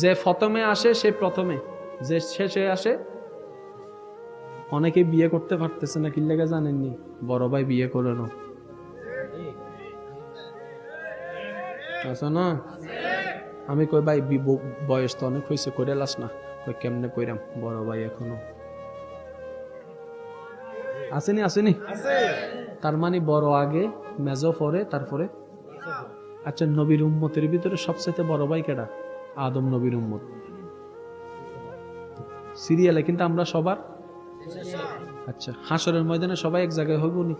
যে প্রথমে আসে, সে প্রথমে। যে শেষে আসে, অনেকে বিয়ে করতে পারতেছে না কিল্লেগে জানেননি? বড় ভাই বিয়ে করে আছে না? আমি কই, ভাই বয়স তো অনেক হয়েছে করে লাস না। কই, কেমনে কইরাম, বড় ভাই এখনও? আসেনি আসেনি? তার মানে বড় আগে, মেজো পরে, তারপরে? আচ্ছা নবীর উম্মতের ভিতরে সবচেয়ে বড় ভাই কেডা? আদম নবীর উম্মত। সিরিয়ালে কিন্তু আমরা সবার আচ্ছা হাসরের ময়দানে সবাই এক জায়গায় হইব নি?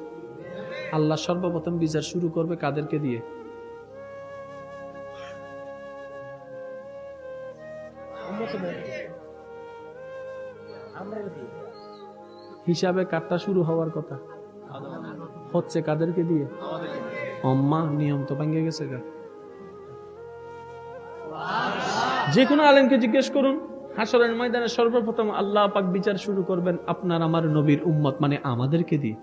আল্লাহ সর্বপ্রথম বিচার শুরু করবে কাদেরকে দিয়ে? হিসাবে কাটটা শুরু হওয়ার কথা। হচ্ছে কাদেরকে দিয়ে? অম্মা, নিয়ম তো ভেঙে গেছে গা। যে কোনো আলেমকে জিজ্ঞেস করুন হাসরের ময়দানে সর্বপ্রথম আল্লাহ পাক বিচার শুরু করবেন আপনার আমার নবীর উম্মত মানে আমাদেরকে দিয়ে।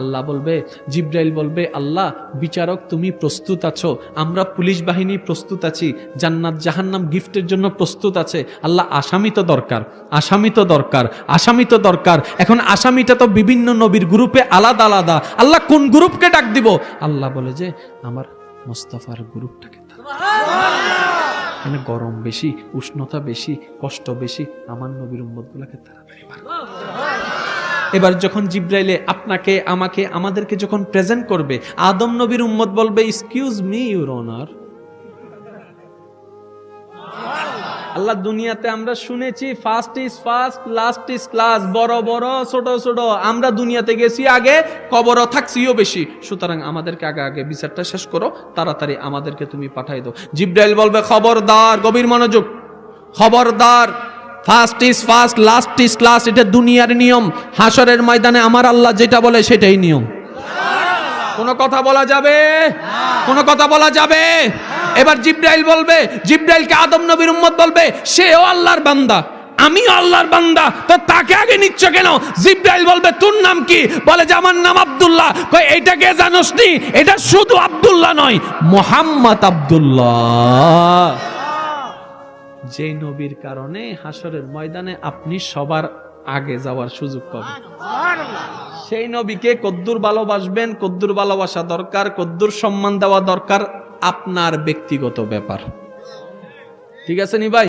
আল্লাহ বলবে, জিব্রাইল বলবে, আল্লাহ, বিচারক তুমি প্রস্তুত আছো, আমরা পুলিশ বাহিনী প্রস্তুত আছি, জান্নাত জাহান্নাম গিফটের জন্য প্রস্তুত আছে, আল্লাহ, আসামি তো দরকার, আসামি তো দরকার, আসামি তো দরকার, এখন আসামিটা তো বিভিন্ন নবীর গ্রুপে আলাদা আলাদা, আল্লাহ কোন গ্রুপকে ডাক দিব? আল্লাহ বলে যে, আমার মোস্তফার গ্রুপটাকে এখানে গরম বেশি, উষ্ণতা বেশি, কষ্ট বেশি, আমার নবীর উম্মত গুলাকে তাড়াতাড়ি পারবে এবার যখন জিব্রাইলে আপনাকে, আমাকে, আমাদেরকে যখন প্রেজেন্ট করবে, আদম নবীর উম্মত বলবে এক্সকিউজ মি ইউর অনার আল্লাহ দুনিয়াতে আমরা শুনেছি first is first last is class বড় বড়, ছোট ছোট। আমরা দুনিয়াতে গেছি আগে কবরও থাকছিও বেশি। সুতরাং আমাদেরকে আগে আগে বিচারটা শেষ করো, তাড়াতাড়ি আমাদেরকে তুমি পাঠাই দাও। জিব্রাইল বলবে, খবরদার, গভীর মনোযোগ। খবরদার। First is first last is class এটা দুনিয়ার নিয়ম। হাসরের ময়দানে আমার আল্লাহ যেটা বলে, সেটাই নিয়ম। কোন কথা বলা যাবে? কোন কথা বলা যাবে? এবার জিব্রাইল বলবে, জিব্রাইলকে আদম নবীর উম্মত বলবে, সেও আল্লাহর বান্দা, আমিও আল্লাহর বান্দা, তো তাকে আগে নিচ্ছ কেন? জিব্রাইল বলবে, তোর নাম কি? বলে যে, আমার নাম আব্দুল্লাহ। কই এইটাকে জানোস নি? এটা শুধু আব্দুল্লাহ নয়, মোহাম্মদ আব্দুল্লাহ। যে নবীর কারণে হাসরের ময়দানে আপনি সবার আগে যাওয়ার সুযোগ পাবেন। সেই নবীকে কদ্দুর ভালোবাসবেন, কদ্দুর ভালোবাসা দরকার, কদ্দুর সম্মান দেওয়া দরকার। আপনার ব্যক্তিগত ব্যাপার। ঠিক আছে নি ভাই